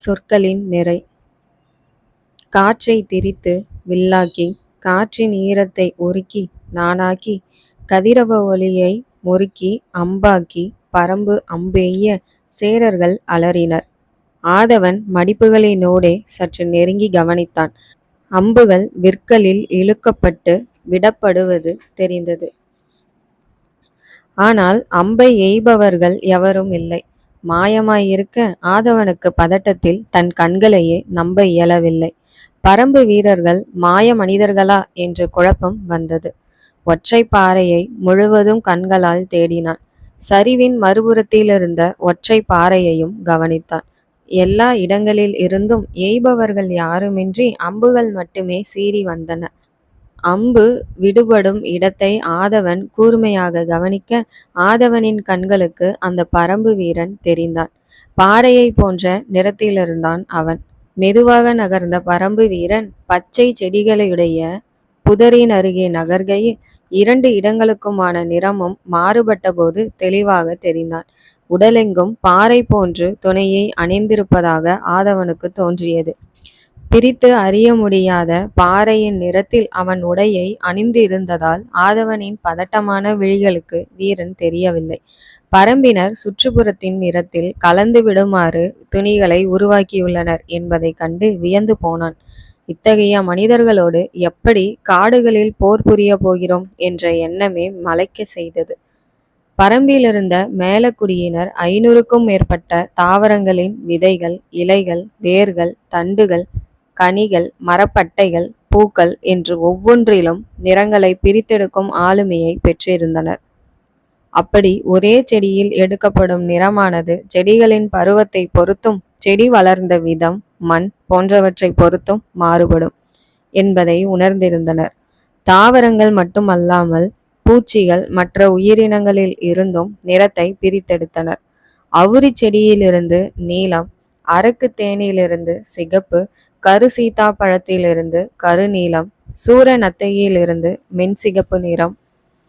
சொற்களின் நிறை காற்றை திரித்து வில்லாக்கி காற்றின் ஈரத்தை உருக்கி நானாக்கி கதிரவ ஒளியை முறுக்கி அம்பாக்கி பரம்பு அம்பெய்ய சேரர்கள் அலறினர். ஆதவன் மடிப்புகளினோடே சற்று நெருங்கி கவனித்தான். அம்புகள் விற்களில் இழுக்கப்பட்டு விடப்படுவது தெரிந்தது. ஆனால் அம்பை எய்பவர்கள் எவரும் இல்லை. மாயமாயிருக்க ஆதவனுக்கு பதட்டத்தில் தன் கண்களையே நம்ப இயலவில்லை. பரம்பு வீரர்கள் மாய மனிதர்களா என்று குழப்பம் வந்தது. ஒற்றைப் பாறையை முழுவதும் கண்களால் தேடினான். சரிவின் மறுபுறத்திலிருந்த ஒற்றைப் பாறையையும் கவனித்தான். எல்லா இடங்களில் இருந்தும் எய்பவர்கள் யாருமின்றி அம்புகள் மட்டுமே சீறி வந்தன. அம்பு விடுபடும் இடத்தை ஆதவன் கூர்மையாக கவனிக்க ஆதவனின் கண்களுக்கு அந்த பரம்பு வீரன் தெரிந்தான். பாறையைப் போன்ற நிறத்திலிருந்தான் அவன். மெதுவாக நகர்ந்த பரம்பு வீரன் பச்சை செடிகளையுடைய புதரினருகே நகர்கையில் இரண்டு இடங்களுக்குமான நிறமும் மாறுபட்டபோது தெளிவாக தெரிந்தான். உடலெங்கும் பாறை போன்று துணையை அணிந்திருப்பதாக ஆதவனுக்குத் தோன்றியது. பிரித்து அறிய முடியாத பாறையின் நிறத்தில் அவன் உடையை அணிந்திருந்ததால் ஆதவனின் பதட்டமான விழிகளுக்கு வீரன் தெரியவில்லை. பரம்பினர் சுற்றுப்புறத்தின் நிறத்தில் கலந்து விடுமாறு துணிகளை உருவாக்கியுள்ளனர் என்பதைக் கண்டு வியந்து போனான். இத்தகைய மனிதர்களோடு எப்படி காடுகளில் போர் புரியப் போகிறோம் என்ற எண்ணமே மலைக்க செய்தது. பரம்பிலிருந்த மேலக்குடியினர் ஐநூறுக்கும் மேற்பட்ட தாவரங்களின் விதைகள் இலைகள் வேர்கள் தண்டுகள் கனிகள் மரப்பட்டைகள் பூக்கள் என்று ஒவ்வொன்றிலும் நிறங்களை பிரித்தெடுக்கும் ஆளுமையை பெற்றிருந்தனர். அப்படி ஒரே செடியில் எடுக்கப்படும் நிறமானது செடிகளின் பருவத்தை பொறுத்தும் செடி வளர்ந்த விதம் மண் போன்றவற்றை பொறுத்தும் மாறுபடும் என்பதை உணர்ந்திருந்தனர். தாவரங்கள் மட்டுமல்லாமல் பூச்சிகள் மற்ற உயிரினங்களில் இருந்தும் நிறத்தை பிரித்தெடுத்தனர். அவுரிச் செடியிலிருந்து நீலம் அரக்கு தேனியிலிருந்து சிகப்பு கரு சீதா பழத்திலிருந்து கருநீலம் சூர நத்தையிலிருந்து மென்சிகப்பு நிறம்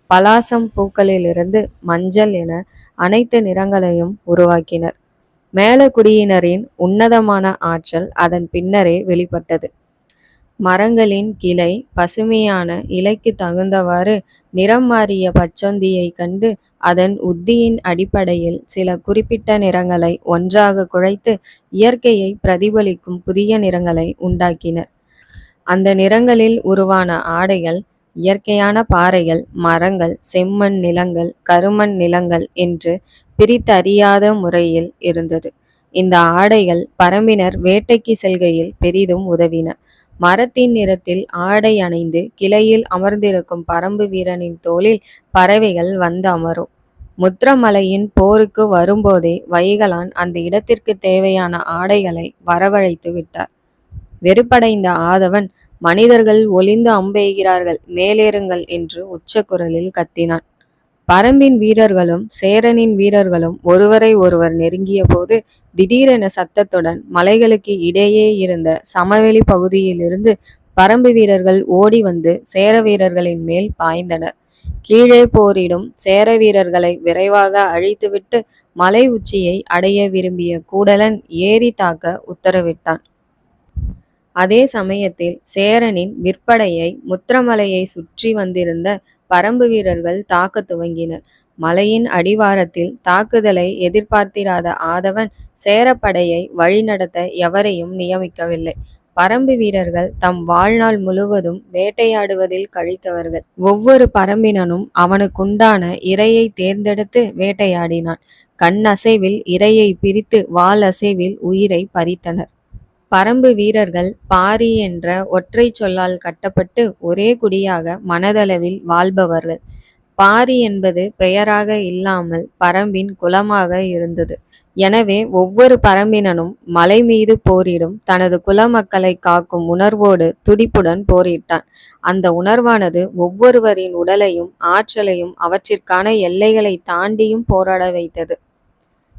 பலாசம் பூக்களிலிருந்து மஞ்சள் என அனைத்து நிறங்களையும் உருவாக்கினர். மேலக்குடியினரின் உன்னதமான ஆற்றல் அதன் பின்னரே வெளிப்பட்டது. மரங்களின் கிளை பசுமையான இலைக்குத் தகுந்தவாறு நிறம் மாறிய பச்சொந்தியைக் கண்டு அதன் உத்தியின் அடிப்படையில் சில குறிப்பிட்ட நிறங்களை ஒன்றாக குழைத்து இயற்கையை பிரதிபலிக்கும் புதிய நிறங்களை உண்டாக்கினர். அந்த நிறங்களில் உருவான ஆடைகள் இயற்கையான பாறைகள் மரங்கள் செம்மண் நிலங்கள் கருமண் நிலங்கள் என்று பிரித்தறியாத முறையில் இருந்தது. இந்த ஆடைகள் பரம்பினர் வேட்டைக்கு செல்கையில் பெரிதும் உதவின. மரத்தின் நிறத்தில் ஆடை அணைந்து கிளையில் அமர்ந்திருக்கும் பரம்பு வீரனின் தோளில் பறவைகள் வந்து அமரும். முத்திரமலையின் போருக்கு வரும்போதே வைகலான் அந்த இடத்திற்கு தேவையான ஆடைகளை வரவழைத்து விட்டார். வெறுப்படைந்த ஆதவன் மனிதர்கள் ஒளிந்து அம்பெய்கிறார்கள் மேலேறுங்கள் என்று உச்சக்குரலில் கத்தினான். பரம்பின் வீரர்களும் சேரனின் வீரர்களும் ஒருவரை ஒருவர் நெருங்கியபோது திடீரென சத்தத்துடன் மலைகளுக்கு இடையே இருந்த சமவெளி பகுதியிலிருந்து பரம்பு வீரர்கள் ஓடி வந்து சேர வீரர்களின் மேல் பாய்ந்தனர். கீழே போரிடும் சேர வீரர்களை விரைவாக அழித்துவிட்டு மலை உச்சியை அடைய விரும்பிய கூடலன் ஏறி தாக்க உத்தரவிட்டான். அதே சமயத்தில் சேரனின் விற்படையை முத்திரமலையை சுற்றி வந்திருந்த பரம்பு வீரர்கள் தாக்கத் துவங்கினர். மலையின் அடிவாரத்தில் தாக்குதலை எதிர்பார்த்திராத ஆதவன் சேரப்படையை வழிநடத்த எவரையும் நியமிக்கவில்லை. பரம்பு வீரர்கள் தம் வாழ்நாள் முழுவதும் வேட்டையாடுவதில் கழித்தவர்கள். ஒவ்வொரு பரம்பினனும் அவனுக்குண்டான இரையைத் தேர்ந்தெடுத்து வேட்டையாடினான். கண் அசைவில் இரையை பிரித்து வாள் அசைவில் உயிரைப் பறித்தனர். பரம்பு வீரர்கள் பாரி என்ற ஒற்றை சொல்லால் கட்டப்பட்டு ஒரே குடியாக மனதளவில் வாழ்பவர்கள். பாரி என்பது பெயராக இல்லாமல் பரம்பின் குலமாக இருந்தது. எனவே ஒவ்வொரு பரம்பினனும் மலைமீது போரிடும் தனது குல மக்களை காக்கும் உணர்வோடு துடிப்புடன் போரிட்டான். அந்த உணர்வானது ஒவ்வொருவரின் உடலையும் ஆற்றலையும் அவற்றிற்கான எல்லைகளைத் தாண்டியும் போராட வைத்தது.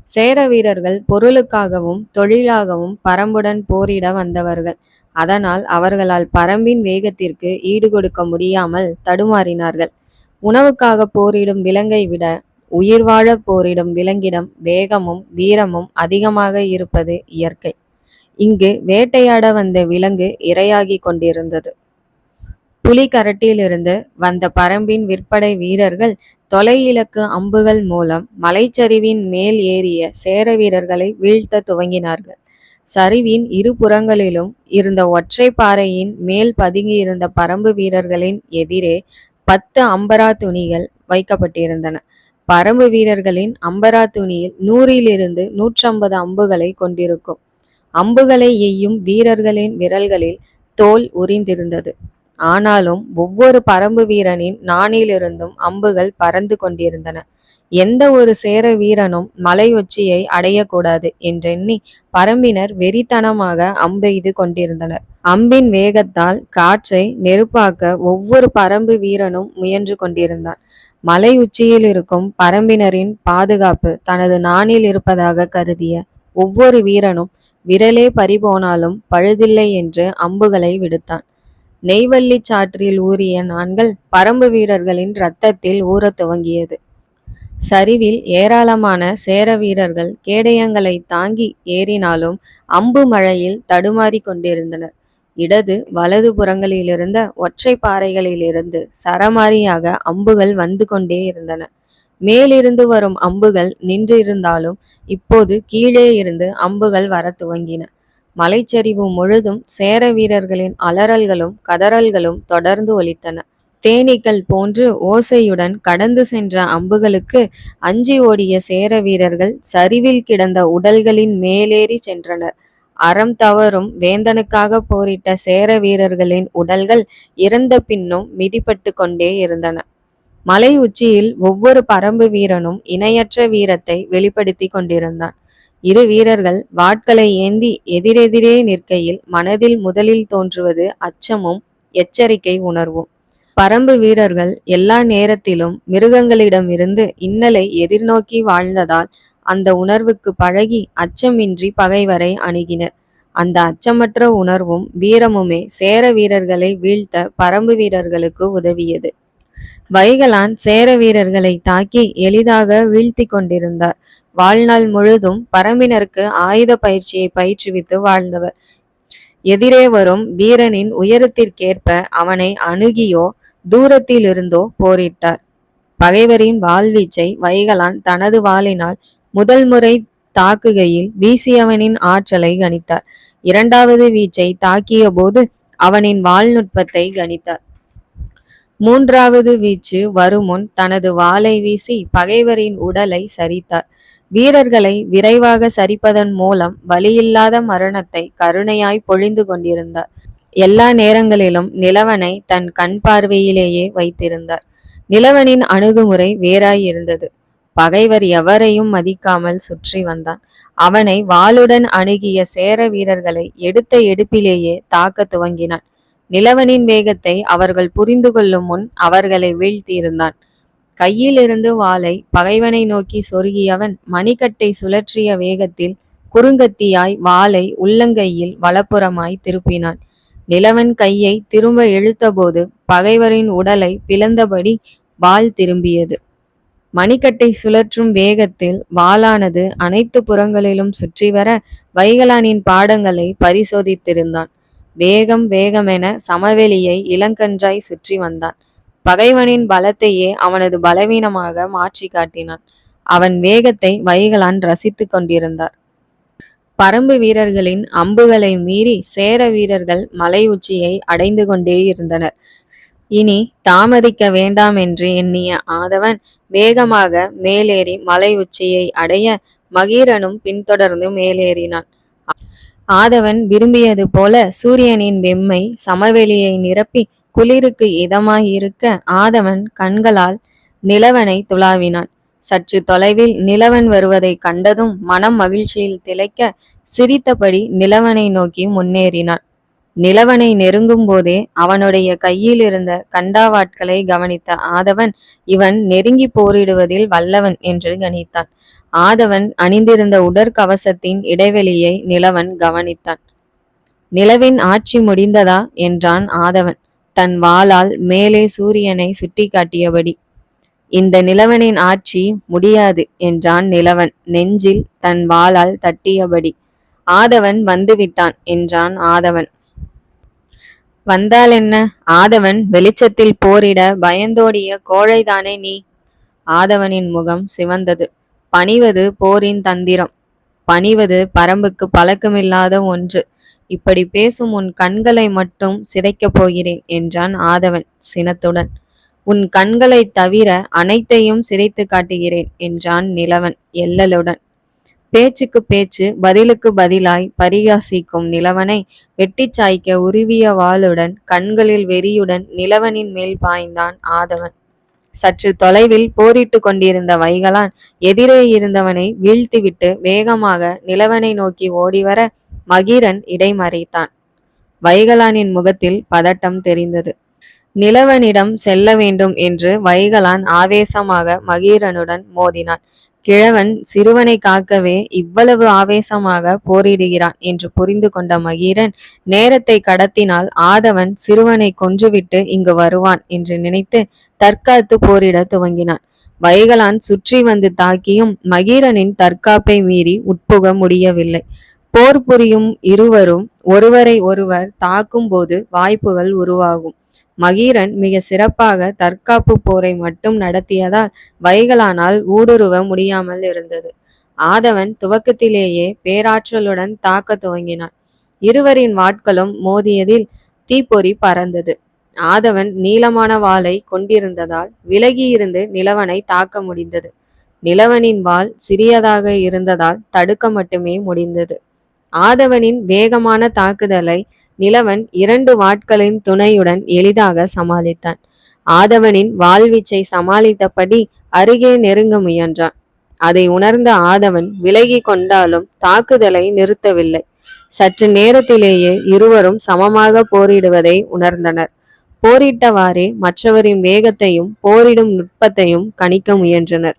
சேர வீரர்கள் பொருளுக்காகவும் தொழிலாகவும் பரம்புடன் போரிட வந்தவர்கள். அதனால் அவர்களால் பரம்பின் வேகத்திற்கு ஈடுகொடுக்க முடியாமல் தடுமாறினார்கள். உணவுக்காக போரிடும் விலங்கை விட உயிர் வாழ போரிடும் விலங்கிடம் வேகமும் வீரமும் அதிகமாக இருப்பது இயற்கை. இங்கு வேட்டையாட வந்த விலங்கு இரையாகிக் கொண்டிருந்தது புலிகரட்டியிலிருந்து வந்த பரம்பின் விற்படை வீரர்கள் தொலை இலக்கு அம்புகள் மூலம் மலைச்சரிவின் மேல் ஏறிய சேர வீரர்களை வீழ்த்த துவங்கினார்கள். சரிவின் இரு புறங்களிலும் இருந்த ஒற்றை பாறையின் மேல் பதுங்கியிருந்த பரம்பு வீரர்களின் எதிரே பத்து அம்பரா துணிகள் வைக்கப்பட்டிருந்தன. பரம்பு வீரர்களின் அம்பரா துணியில் நூறிலிருந்து நூற்றம்பது அம்புகளை கொண்டிருக்கும். அம்புகளை எய்யும் வீரர்களின் விரல்களில் தோல் உரிந்திருந்தது. ஆனாலும் ஒவ்வொரு பரம்பு வீரனின் நாணிலிருந்தும் அம்புகள் பறந்து கொண்டிருந்தன. எந்த ஒரு சேர வீரனும் மலை உச்சியை அடையக்கூடாது என்றெண்ணி பரம்பினர் வெறித்தனமாக அம்பெய்து கொண்டிருந்தனர். அம்பின் வேகத்தால் காற்றை நெருப்பாக்க ஒவ்வொரு பரம்பு வீரனும் முயன்று கொண்டிருந்தான். மலை உச்சியில் இருக்கும் பரம்பினரின் பாதுகாப்பு தனது நாணில் இருப்பதாக கருதிய ஒவ்வொரு வீரனும் விரலே பறிபோனாலும் பழுதில்லை என்று அம்புகளை விடுத்தான். நெய்வள்ளி சாற்றில் ஊறிய நான்கள் பரம்பு வீரர்களின் இரத்தத்தில் ஊறத் துவங்கியது. சரிவில் ஏராளமான சேர வீரர்கள் கேடயங்களை தாங்கி ஏறினாலும் அம்பு மழையில் தடுமாறி கொண்டிருந்தனர். இடது வலது புறங்களிலிருந்த ஒற்றை பாறைகளிலிருந்து சரமாரியாக அம்புகள் வந்து கொண்டே இருந்தன. மேலிருந்து வரும் அம்புகள் நின்றிருந்தாலும் இப்போது கீழே இருந்து அம்புகள் வர துவங்கின. மலைச்சரிவு முழுதும் சேர வீரர்களின் அலறல்களும் கதறல்களும் தொடர்ந்து ஒலித்தன. தேனீக்கள் போன்று ஓசையுடன் கடந்து சென்ற அம்புகளுக்கு அஞ்சி ஓடிய சேர வீரர்கள் சரிவில் கிடந்த உடல்களின் மேலேறி சென்றனர். அறம் தவறும் வேந்தனுக்காக போரிட்ட சேர வீரர்களின் உடல்கள் இறந்த பின்னும் மிதிப்பட்டு கொண்டே இருந்தன. மலை உச்சியில் ஒவ்வொரு பரம்பு வீரனும் இணையற்ற வீரத்தை வெளிப்படுத்தி கொண்டிருந்தான். இரு வீரர்கள் வாட்களை ஏந்தி எதிரெதிரே நிற்கையில் மனதில் முதலில் தோன்றுவது அச்சமும் எச்சரிக்கை உணர்வும். பரம்பு வீரர்கள் எல்லா நேரத்திலும் மிருகங்களிடமிருந்து இன்னலை எதிர்நோக்கி வாழ்ந்ததால் அந்த உணர்வுக்கு பழகி அச்சமின்றி பகைவரை அணுகினர். அந்த அச்சமற்ற உணர்வும் வீரமுமே சேர வீரர்களை வீழ்த்த பரம்பு வீரர்களுக்கு உதவியது. வைகலான் சேர வீரர்களை தாக்கி எளிதாக வீழ்த்தி கொண்டிருந்தார். வாழ்நாள் முழுதும் பரம்பினருக்கு ஆயுத பயிற்சியை பயிற்றுவித்து வாழ்ந்தவர். எதிரே வரும் வீரனின் உயரத்திற்கேற்ப அவனை அணுகியோ தூரத்தில் இருந்தோ போரிட்டார். பகைவரின் வாழ்வீச்சை வைகலான் தனது வாளினால் முதல் முறை தாக்குகையில் வீசியவனின் ஆற்றலை கணித்தார். இரண்டாவது வீச்சை தாக்கிய போது அவனின் வாழ்நுட்பத்தை கணித்தார். மூன்றாவது வீச்சு வருமுன் தனது வாளை வீசி பகைவரின் உடலை சரித்தார். வீரர்களை விரைவாக சரிப்பதன் மூலம் வலியில்லாத மரணத்தை கருணையாய் பொழிந்து கொண்டிருந்தார். எல்லா நேரங்களிலும் நிலவனை தன் கண் பார்வையிலேயே வைத்திருந்தார். நிலவனின் அணுகுமுறை வேறாயிருந்தது. பகைவர் எவரையும் மதிக்காமல் சுற்றி வந்தான். அவனை வாளுடன் அணுகிய சேர வீரர்களை எடுத்த எடுப்பிலேயே தாக்க துவங்கினான். நிலவனின் வேகத்தை அவர்கள் புரிந்து கொள்ளும் முன் அவர்களை வீழ்த்தியிருந்தான். கையிலிருந்து வாளை பகைவனை நோக்கி சொருகியவன் மணிக்கட்டை சுழற்றிய வேகத்தில் குறுங்கத்தியாய் வாளை உள்ளங்கையில் வலப்புறமாய் திருப்பினான். நிலவன் கையை திரும்ப இழுத்தபோது பகைவரின் உடலை பிளந்தபடி வாள் திரும்பியது. மணிக்கட்டை சுழற்றும் வேகத்தில் வாளானது அனைத்து புறங்களிலும் சுற்றி வர வைகலானின் பாடங்களை பரிசோதித்திருந்தான். வேகம் வேகமென சமவெளியை இளங்கன்றாய் சுற்றி வந்தான். பகைவனின் பலத்தையே அவனது பலவீனமாக மாற்றி காட்டினான். அவன் வேகத்தை வைகலான் ரசித்து கொண்டிருந்தார். பரம்பு வீரர்களின் அம்புகளை மீறி சேர வீரர்கள் மலை உச்சியை அடைந்து கொண்டே இருந்தனர். இனி தாமதிக்க வேண்டாம் என்று எண்ணிய ஆதவன் வேகமாக மேலேறி மலை உச்சியை அடைய மகீரனும் பின்தொடர்ந்து மேலேறினான். ஆதவன் விரும்பியது போல சூரியனின் வெம்மை சமவெளியை நிரப்பி குளிருக்கு இதமாயிருக்க ஆதவன் கண்களால் நிலவனை துளாவினான். சற்று தொலைவில் நிலவன் வருவதை கண்டதும் மனம் மகிழ்ச்சியில் திளைக்க சிரித்தபடி நிலவனை நோக்கி முன்னேறினான். நிலவனை நெருங்கும் போதே அவனுடைய கையில் இருந்த கண்டாவாட்களை கவனித்த ஆதவன் இவன் நெருங்கி போரிடுவதில் வல்லவன் என்று கணித்தான். ஆதவன் அணிந்திருந்த உடற்கவசத்தின் இடைவெளியை நிலவன் கவனித்தான். நிலவின் ஆட்சி முடிந்ததா? என்றான் ஆதவன். தன் வாளால் மேலே சூரியனை சுட்டிக்காட்டியபடி. இந்த நிலவனின் ஆட்சி முடியாது என்றான் நிலவன். நெஞ்சில் தன் வாளால் தட்டியபடி. ஆதவன் வந்துவிட்டான் என்றான் ஆதவன். வந்தால் என்ன? ஆதவன் வெளிச்சத்தில் போரிட பயந்தோடிய கோழைதானே நீ? ஆதவனின் முகம் சிவந்தது. பணிவது போரின் தந்திரம். பணிவது பரம்புக்கு பழக்கமில்லாத ஒன்று. இப்படி பேசும் உன் கண்களை மட்டும் சிதைக்கப் போகிறேன் என்றான் ஆதவன் சினத்துடன். உன் கண்களை தவிர அனைத்தையும் சிதைத்து காட்டுகிறேன் என்றான் நிலவன் எல்லலுடன். பேச்சுக்கு பேச்சு பதிலுக்கு பதிலாய் பரிகாசிக்கும் நிலவனை வெட்டிச் சாய்க்க உருவிய வாளுடன் கண்களில் வெறியுடன் நிலவனின் மேல் பாய்ந்தான் ஆதவன். சற்று தொலைவில் போரிட்டு கொண்டிருந்த வைகலான் எதிரே இருந்தவனை வீழ்த்திவிட்டு வேகமாக நிலவனை நோக்கி ஓடிவர மகிரன் இடைமறைத்தான். வைகலானின் முகத்தில் பதட்டம் தெரிந்தது. நிலவனிடம் செல்ல வேண்டும் என்று வைகலான் ஆவேசமாக மகீரனுடன் மோதினான். கிழவன் சிறுவனை காக்கவே இவ்வளவு ஆவேசமாக போரிடுகிறான் என்று புரிந்து கொண்ட மகீரன் நேரத்தை கடத்தினால் ஆதவன் சிறுவனை கொன்றுவிட்டு இங்கு வருவான் என்று நினைத்து தற்காத்து போரிட துவங்கினான். வைகலான் சுற்றி வந்து தாக்கியும் மகீரனின் தற்காப்பை மீறி உட்புக முடியவில்லை. போர் புரியும் இருவரும் ஒருவரை ஒருவர் தாக்கும் போது வாய்ப்புகள் உருவாகும். மகீரன் மிக சிறப்பாக தற்காப்பு போரை மட்டும் நடத்தியதால் வைகலானால் ஊடுருவ முடியாமல் இருந்தது. ஆதவன் துவக்கத்திலேயே பேராற்றலுடன் தாக்க துவங்கினான். இருவரின் வாட்களும் மோதியதில் தீப்பொறி பறந்தது. ஆதவன் நீளமான வாளை கொண்டிருந்ததால் விலகியிருந்து நிலவனை தாக்க முடிந்தது. நிலவனின் வால் சிறியதாக இருந்ததால் தடுக்க மட்டுமே முடிந்தது. ஆதவனின் வேகமான தாக்குதலை நிலவன் இரண்டு வாட்களின் துணையுடன் எளிதாக சமாளித்தான். ஆதவனின் வாழ்வீச்சை சமாளித்தபடி அருகே நெருங்க முயன்றான். அதை உணர்ந்த ஆதவன் விலகி கொண்டாலும் தாக்குதலை நிறுத்தவில்லை. சற்று நேரத்திலேயே இருவரும் சமமாக போரிடுவதை உணர்ந்தனர். போரிட்டவாறே மற்றவரின் வேகத்தையும் போரிடும் நுட்பத்தையும் கணிக்க முயன்றனர்.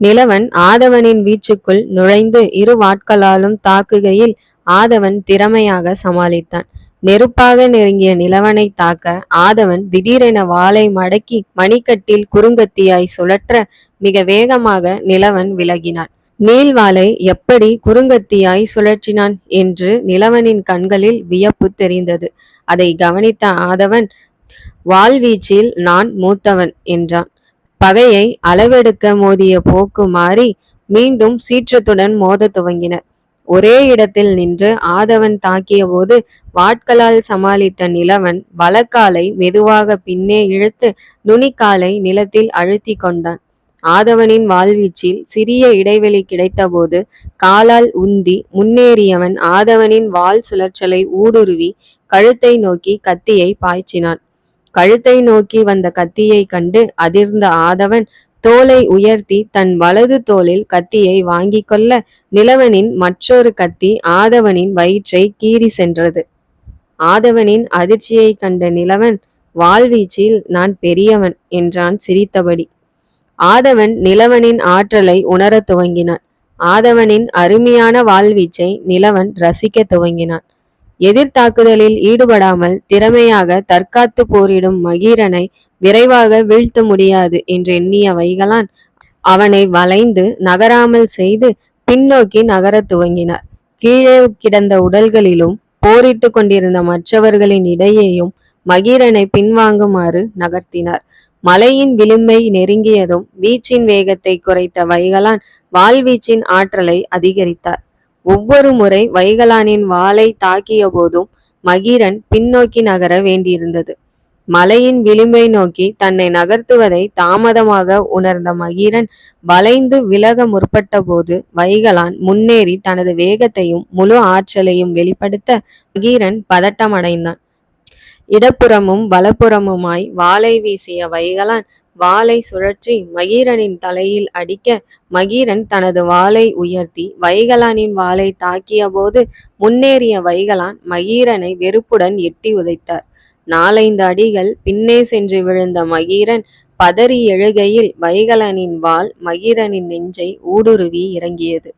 நிலவன் ஆதவனின் வீச்சுக்குள் நுழைந்து இரு வாட்களாலும் தாக்குகையில் ஆதவன் திறமையாக சமாளித்தான். நெருப்பாக நெருங்கிய நிலவனை தாக்க ஆதவன் திடீரென வாளை மடக்கி மணிக்கட்டில் குறுங்கத்தியாய் சுழற்ற மிக வேகமாக நிலவன் விலகினான். நீள்வாளை எப்படி குறுங்கத்தியாய் சுழற்றினான் என்று நிலவனின் கண்களில் வியப்பு தெரிந்தது. அதை கவனித்த ஆதவன் வாழ்வீச்சில் நான் மூத்தவன் என்றான். பகையை அளவெடுக்க மோதிய போக்கு மாறி மீண்டும் சீற்றத்துடன் மோத துவங்கினர் ஒரே இடத்தில் நின்று ஆதவன் தாக்கிய போது வாட்களால் சமாளித்த நிலவன் வலக்காலை மெதுவாக பின்னே இழுத்து நுனிக்காலை நிலத்தில் அழுத்தி கொண்டான். ஆதவனின் வாழ்வீச்சில் சிறிய இடைவெளி கிடைத்தபோது காலால் உந்தி முன்னேறியவன் ஆதவனின் வால் சுழற்சலை ஊடுருவி கழுத்தை நோக்கி கத்தியை பாய்ச்சினான். கழுத்தை நோக்கி வந்த கத்தியை கண்டு அதிர்ந்த ஆதவன் தோலை உயர்த்தி தன் வலது தோளில் கத்தியை வாங்கி கொள்ள நிலவனின் மற்றொரு கத்தி ஆதவனின் வயிற்றை கீறி சென்றது. ஆதவனின் அதிர்ச்சியை கண்ட நிலவன் வாழ்வீச்சில் நான் பெரியவன் என்றான் சிரித்தபடி. ஆதவன் நிலவனின் ஆற்றலை உணரத் துவங்கினான். ஆதவனின் அருமையான வாழ்வீச்சை நிலவன் ரசிக்க துவங்கினான். எதிர்த்தாக்குதலில் ஈடுபடாமல் திறமையாக தற்காத்து போரிடும் மகீரனை விரைவாக வீழ்த்த முடியாது என்று எண்ணிய வைகலான் அவனை வளைந்து நகராமல் செய்து பின்னோக்கி நகரத் துவங்கினார். கீழே கிடந்த உடல்களிலும் போரிட்டு கொண்டிருந்த மற்றவர்களின் இடையேயும் மகீரனை பின்வாங்குமாறு நகர்த்தினார். மலையின் விளிம்பை நெருங்கியதும் வீச்சின் வேகத்தை குறைத்த வைகலான் வாழ்வீச்சின் ஆற்றலை அதிகரித்தார். ஒவ்வொரு முறை வைகலானின் வாளை தாக்கிய போதும் மகிரன் பின்னோக்கி நகர வேண்டியிருந்தது. மலையின் விளிம்பை நோக்கி தன்னை நகர்த்துவதை தாமதமாக உணர்ந்த மகிரன் வளைந்து விலக முற்பட்ட போது வைகலான் முன்னேறி தனது வேகத்தையும் முழு ஆற்றலையும் வெளிப்படுத்த மகீரன் பதட்டமடைந்தான். இடப்புறமும் வலப்புறமுமாய் வாளை வீசிய வைகலான் வாளை சுழற்றி மகீரனின் தலையில் அடிக்க மகீரன் தனது வாளை உயர்த்தி வைகலானின் வாளை தாக்கிய போது முன்னேறிய வைகலான் மகீரனை வெறுப்புடன் எட்டி உதைத்தார். நாலைந்து அடிகள் பின்னே சென்று விழுந்த மகீரன் பதறி எழுகையில் வைகலனின் வாள் மகீரனின் நெஞ்சை ஊடுருவி இறங்கியது.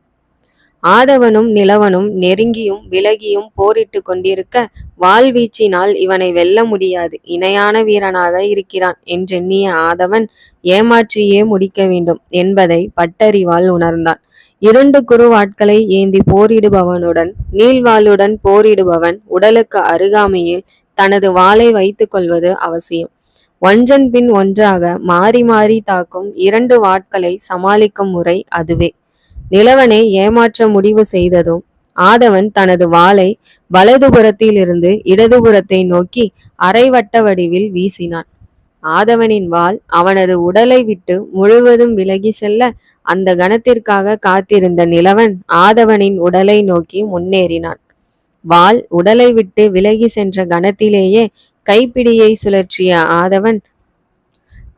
ஆதவனும் நிலவனும் நெருங்கியும் விலகியும் போரிட்டு கொண்டிருக்க வாழ்வீச்சினால் இவனை வெல்ல முடியாது. இணையான வீரனாக இருக்கிறான் என்றெண்ணிய ஆதவன் ஏமாற்றியே முடிக்க வேண்டும் என்பதை பட்டறிவால் உணர்ந்தான். இரண்டு குருவாட்களை ஏந்தி போரிடுபவனுடன் நீள்வாளுடன் போரிடுபவன் உடலுக்கு அருகாமையில் தனது வாளை வைத்துக் கொள்வது அவசியம். ஒன்றன் பின் ஒன்றாக மாறி மாறி தாக்கும் இரண்டு வாட்களை சமாளிக்கும் முறை அதுவே. நிலவனை ஏமாற்ற முடிவு செய்ததும் ஆதவன் தனது வாளை வலதுபுறத்திலிருந்து இடதுபுறத்தை நோக்கி அரைவட்ட வடிவில் வீசினான். ஆதவனின் வாள் அவனது உடலை விட்டு முழுவதும் விலகி செல்ல அந்த கணத்திற்காக காத்திருந்த நிலவன் ஆதவனின் உடலை நோக்கி முன்னேறினான். வாள் உடலை விட்டு விலகி சென்ற கணத்திலேயே கைப்பிடியை சுழற்றிய ஆதவன்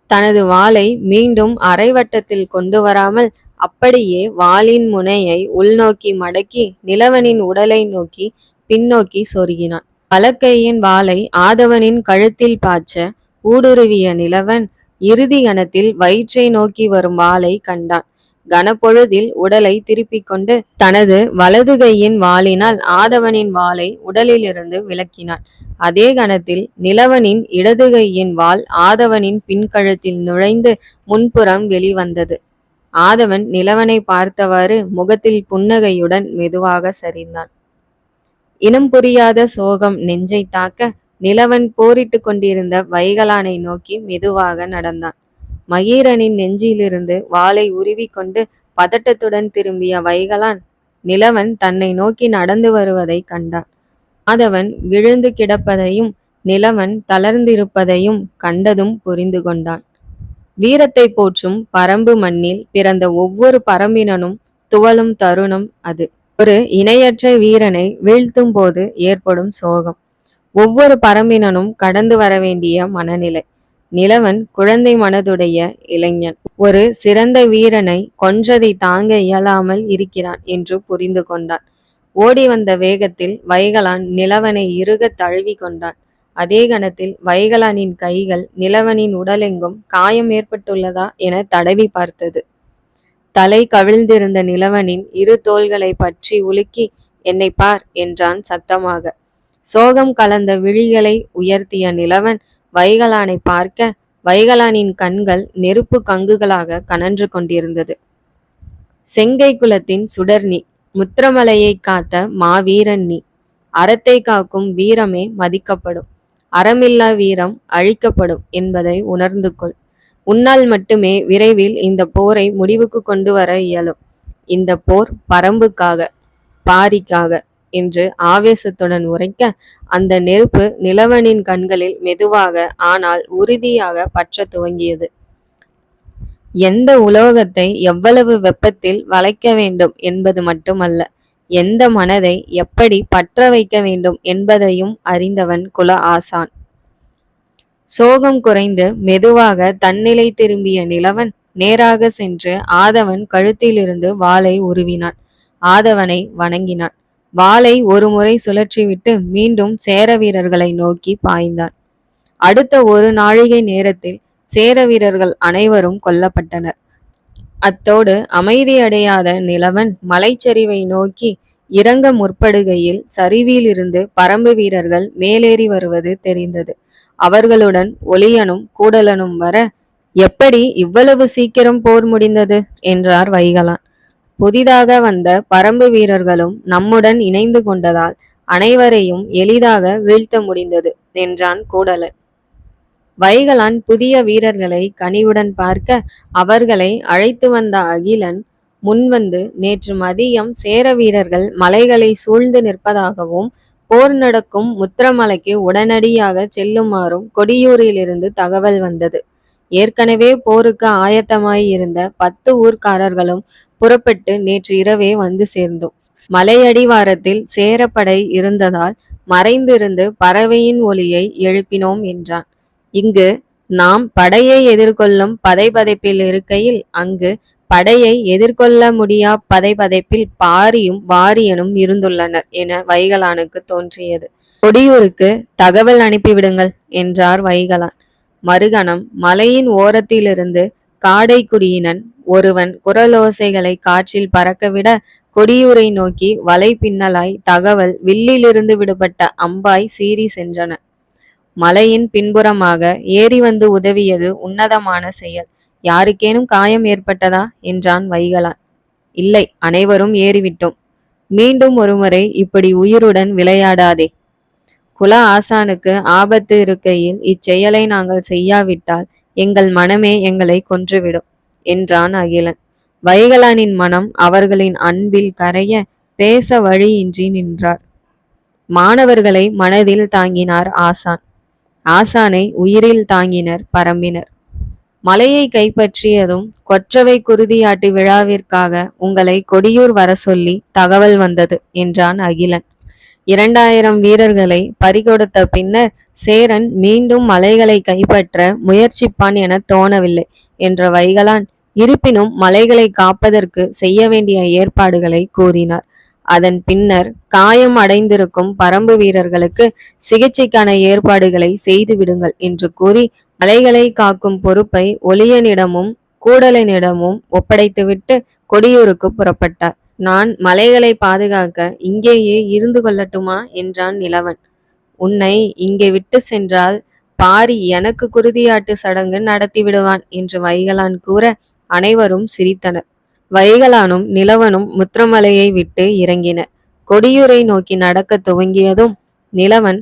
தனது வாளை மீண்டும் அரைவட்டத்தில் கொண்டு வராமல் அப்படியே வாளின் முனையை உள்நோக்கி மடக்கி நிலவனின் உடலை நோக்கி பின்னோக்கி சொருகினான். வலக்கையின் வாளை ஆதவனின் கழுத்தில் பாய்ச்ச ஊடுருவிய நிலவன் இறுதி கணத்தில் வயிற்றை நோக்கி வரும் வாளை கண்டான். கனப்பொழுதில் உடலை திருப்பிக் கொண்டு தனது வலது கையின் வாளினால் ஆதவனின் வாளை உடலிலிருந்து விலக்கினான். அதே கணத்தில் நிலவனின் இடது கையின் வாள் ஆதவனின் பின்கழுத்தில் நுழைந்து முன்புறம் வெளிவந்தது. ஆதவன் நிலவனை பார்த்தவாறு முகத்தில் புன்னகையுடன் மெதுவாக சரிந்தான். இனம் புரியாத சோகம் நெஞ்சை தாக்க நிலவன் போரிட்டு கொண்டிருந்த வைகலானை நோக்கி மெதுவாக நடந்தான். மகீரனின் நெஞ்சிலிருந்து வாளை உருவிக்கொண்டு பதட்டத்துடன் திரும்பிய வைகலான் நிலவன் தன்னை நோக்கி நடந்து வருவதை கண்டான். ஆதவன் விழுந்து கிடப்பதையும் நிலவன் தளர்ந்திருப்பதையும் கண்டதும் புரிந்து கொண்டான். வீரத்தை போற்றும் பரம்பு மண்ணில் பிறந்த ஒவ்வொரு பரம்பினனும் துவளும் தருணம் அது. ஒரு இணையற்ற வீரனை வீழ்த்தும் போது ஏற்படும் சோகம். ஒவ்வொரு பரம்பினனும் கடந்து வர வேண்டிய மனநிலை. நிலவன் குழந்தை மனதுடைய இளைஞன். ஒரு சிறந்த வீரனை கொன்றதை தாங்க இயலாமல் இருக்கிறான் என்று புரிந்து கொண்டான். ஓடி வந்த வேகத்தில் வைகலான் நிலவனை இறுக தழுவி கொண்டான். அதே கணத்தில் வைகலானின் கைகள் நிலவனின் உடலெங்கும் காயம் ஏற்பட்டுள்ளதா என தடவி பார்த்தது. தலை கவிழ்ந்திருந்த நிலவனின் இரு தோள்களை பற்றி உலுக்கி என்னை பார் என்றான் சத்தமாக. சோகம் கலந்த விழிகளை உயர்த்திய நிலவன் வைகலானை பார்க்க வைகலானின் கண்கள் நெருப்பு கங்குகளாக கனன்று கொண்டிருந்தது. செங்கை குலத்தின் சுடர்னி முத்திரமலையை காத்த மாவீரன் நீ அறத்தை காக்கும் வீரமே மதிக்கப்படும். அறமில்லா வீரம் அழிக்கப்படும் என்பதை உணர்ந்து கொள் உன்னால் மட்டுமே விரைவில் இந்த போரை முடிவுக்கு கொண்டு வர இயலும். இந்த போர் பரம்புக்காக பாரிக்காக என்று ஆவேசத்துடன் உரைக்க அந்த நெருப்பு நிலவனின் கண்களில் மெதுவாக ஆனால் உறுதியாக பற்ற துவங்கியது. எந்த உலோகத்தை எவ்வளவு வெப்பத்தில் வளைக்க வேண்டும் என்பது மட்டுமல்ல எந்த மனதை எப்படி பற்ற வைக்க வேண்டும் என்பதையும் அறிந்தவன் குல ஆசான். சோகம் குறைந்து மெதுவாக தன்னிலை திரும்பிய நிலவன் நேராக சென்று ஆதவன் கழுத்திலிருந்து வாளை உருவினான். ஆதவனை வணங்கினான். வாளை ஒரு முறை சுழற்றிவிட்டு மீண்டும் சேர வீரர்களை நோக்கி பாய்ந்தான். அடுத்த ஒரு நாழிகை நேரத்தில் சேர வீரர்கள் அனைவரும் கொல்லப்பட்டனர். அத்தோடு அமைதியடையாத நிலவன் மலைச்சரிவை நோக்கி இறங்க முற்படுகையில் சரிவிலிருந்து பரம்பு வீரர்கள் மேலேறி வருவது தெரிந்தது. அவர்களுடன் ஒளியனும் கூடலனும் வர எப்படி இவ்வளவு சீக்கிரம் போர் முடிந்தது? என்றார் வைகலான். புதிதாக வந்த பரம்பு வீரர்களும் நம்முடன் இணைந்து கொண்டதால் அனைவரையும் எளிதாக வீழ்த்த முடிந்தது என்றான் கூடலன். வைகலான் புதிய வீரர்களை கனிவுடன் பார்க்க அவர்களை அழைத்து வந்த அகிலன் முன்வந்து நேற்று மதியம் சேர வீரர்கள் மலைகளை சூழ்ந்து நிற்பதாகவும் போர் நடக்கும் முத்திரமலைக்கு உடனடியாக செல்லுமாறும் கொடியூரிலிருந்து தகவல் வந்தது. ஏற்கனவே போருக்கு ஆயத்தமாயிருந்த பத்து ஊர்க்காரர்களும் புறப்பட்டு நேற்று இரவே வந்து சேர்ந்தோம். மலையடிவாரத்தில் சேரப்படை இருந்ததால் மறைந்திருந்து பறவையின் ஒலியை எழுப்பினோம் என்றான். இங்கு நாம் படையை எதிர்கொள்ளும் பதைபதைப்பில் இருக்கையில் அங்கு படையை எதிர்கொள்ள முடியா பதைபதைப்பில் பாரியும் வாரியனும் இருந்துள்ளனர் என வைகலானுக்கு தோன்றியது. கொடியூருக்கு தகவல் அனுப்பிவிடுங்கள் என்றார் வைகலான். மறுகணம் மலையின் ஓரத்திலிருந்து காடைக்குடியினன் ஒருவன் குரலோசைகளை காற்றில் பறக்கவிட கொடியூரை நோக்கி வலை பின்னலாய் தகவல் வில்லிலிருந்து விடுபட்ட அம்பாய் சீறி சென்றன. மலையின் பின்புறமாக ஏறி வந்து உதவியது உன்னதமான செயல். யாருக்கேனும் காயம் ஏற்பட்டதா? என்றான் வைகலான் இல்லை அனைவரும் ஏறிவிட்டோம். மீண்டும் ஒருமுறை இப்படி உயிருடன் விளையாடாதே. குல ஆசானுக்கு ஆபத்து இருக்கையில் இச்செயலை நாங்கள் செய்யாவிட்டால் எங்கள் மனமே எங்களை கொன்றுவிடும் என்றான் அகிலன். வைகலானின் மனம் அவர்களின் அன்பில் கரைய பேச வழியின்றி நின்றார். மாணவர்களை மனதில் தாங்கினார் ஆசான். ஆசானை உயிரில் தாங்கினர் பரம்பினர். மலையை கைப்பற்றியதும் கொற்றவை குருதியாட்டு விழாவிற்காக உங்களை கொடியூர் வர சொல்லி தகவல் வந்தது என்றான் அகிலன். இரண்டாயிரம் வீரர்களை பறிகொடுத்த பின்னர் சேரன் மீண்டும் மலைகளை கைப்பற்ற முயற்சிப்பான் என தோணவில்லை என்ற வைகலான். இருப்பினும் மலைகளை காப்பதற்கு செய்ய வேண்டிய ஏற்பாடுகளை கூறினார். அதன் பின்னர் காயம் அடைந்திருக்கும் பரம்பு வீரர்களுக்கு சிகிச்சைக்கான ஏற்பாடுகளை செய்து விடுங்கள் என்று கூறி மலைகளை காக்கும் பொறுப்பை ஒளியனிடமும் கூடலனிடமும் ஒப்படைத்துவிட்டு கொடியூருக்கு புறப்பட்டார். நான் மலைகளை பாதுகாக்க இங்கேயே இருந்து கொள்ளட்டுமா? என்றான் நிலவன். உன்னை இங்கே விட்டு சென்றால் பாரி எனக்கு குருதியாட்டு சடங்கு நடத்தி விடுவான் என்று வைகலான் கூற அனைவரும் சிரித்தனர். வைகலானும் நிலவனும் முத்திரமலையை விட்டு இறங்கின. கொடியூரை நோக்கி நடக்க துவங்கியதும் நிலவன்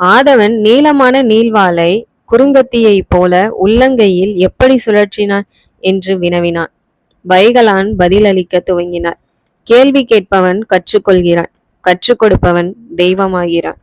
ஆதவன் நீளமான நீள்வாளை குறுங்கத்தியைப் போல உள்ளங்கையில் எப்படி சுழற்றினான்? என்று வினவினான். வைகலான் பதிலளிக்க துவங்கினார். கேள்வி கேட்பவன் கற்றுக்கொள்கிறான் கற்றுக் கொடுப்பவன் தெய்வமாகிறான்.